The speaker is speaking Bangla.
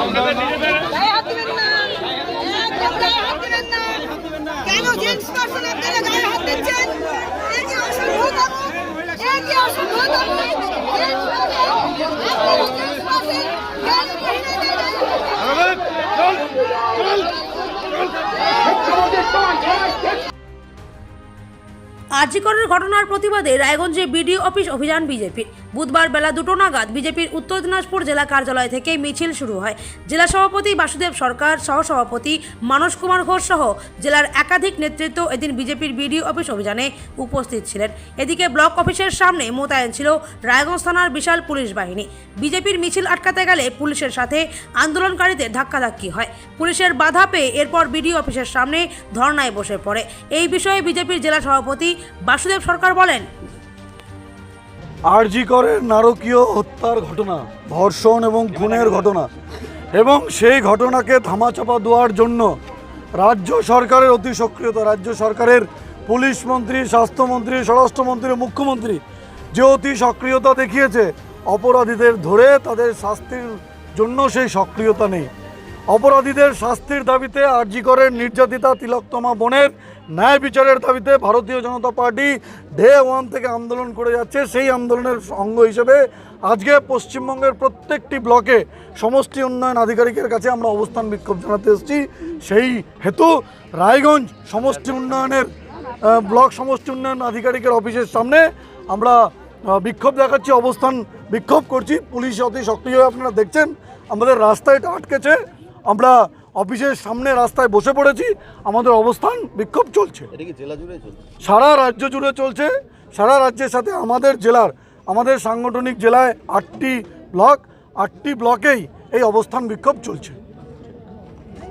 আপনাদের আরজিকরের ঘটনার প্রতিবাদে রায়গঞ্জে বিডিও অফিস অভিযান বিজেপির। বুধবার বেলা দুটো নাগাদ বিজেপির উত্তর দিনাজপুর জেলা কার্যালয় থেকে মিছিল শুরু হয়। জেলা সভাপতি বাসুদেব সরকার, সহসভাপতি মানস কুমার ঘোষ সহ জেলার একাধিক নেতৃত্ব এদিন বিজেপির বিডিও অফিস অভিযানে উপস্থিত ছিলেন। এদিকে ব্লক অফিসের সামনে মোতায়েন ছিল রায়গঞ্জ থানার বিশাল পুলিশ বাহিনী। বিজেপির মিছিল আটকাতে গেলে পুলিশের সাথে আন্দোলনকারীদের ধাক্কাধাক্কি হয়। পুলিশের বাধা পেয়ে এরপর বিডিও অফিসের সামনে ধর্নায় বসে পড়ে। এই বিষয়ে বিজেপির জেলা সভাপতি বাসুদেব সরকার বলেন, আরজি করের নারকীয় হত্যার ঘটনা, ধর্ষণ এবং খুনের ঘটনা, এবং সেই ঘটনাকে ধামাচাপা দেওয়ার জন্য রাজ্য সরকারের অতি সক্রিয়তা, রাজ্য সরকারের পুলিশ মন্ত্রী, স্বাস্থ্যমন্ত্রী, স্বরাষ্ট্রমন্ত্রী, মুখ্যমন্ত্রী যে অতি সক্রিয়তা দেখিয়েছে, অপরাধীদের ধরে তাদের শাস্তির জন্য সেই সক্রিয়তা নেই। অপরাধীদের শাস্তির দাবিতে আরজি করের নির্যাতিতা তিলকতমা বোনের ন্যায় বিচারের দাবিতে ভারতীয় জনতা পার্টি ডে ওয়ান থেকে আন্দোলন করে যাচ্ছে। সেই আন্দোলনের অঙ্গ হিসেবে আজকে পশ্চিমবঙ্গের প্রত্যেকটি ব্লকে সমষ্টি উন্নয়ন আধিকারিকের কাছে আমরা অবস্থান বিক্ষোভ জানাতে এসেছি। সেই হেতু রায়গঞ্জ সমষ্টি উন্নয়নের ব্লক সমষ্টি উন্নয়ন আধিকারিকের অফিসের সামনে আমরা বিক্ষোভ দেখাচ্ছি, অবস্থান বিক্ষোভ করছি। পুলিশ অতি সক্রিয় আপনারা দেখছেন। আমাদের রাস্তায় এটা আটকেছে। আমরা অফিসের সামনে রাস্তায় বসে পড়েছি আমাদের অবস্থান বিক্ষোভ চলছে। সারা রাজ্য জুড়ে চলছে সারা রাজ্যের সাথে আমাদের জেলার আমাদের সাংগঠনিক জেলায় আটটি ব্লক আটটি ব্লকেই এই অবস্থান বিক্ষোভ চলছে।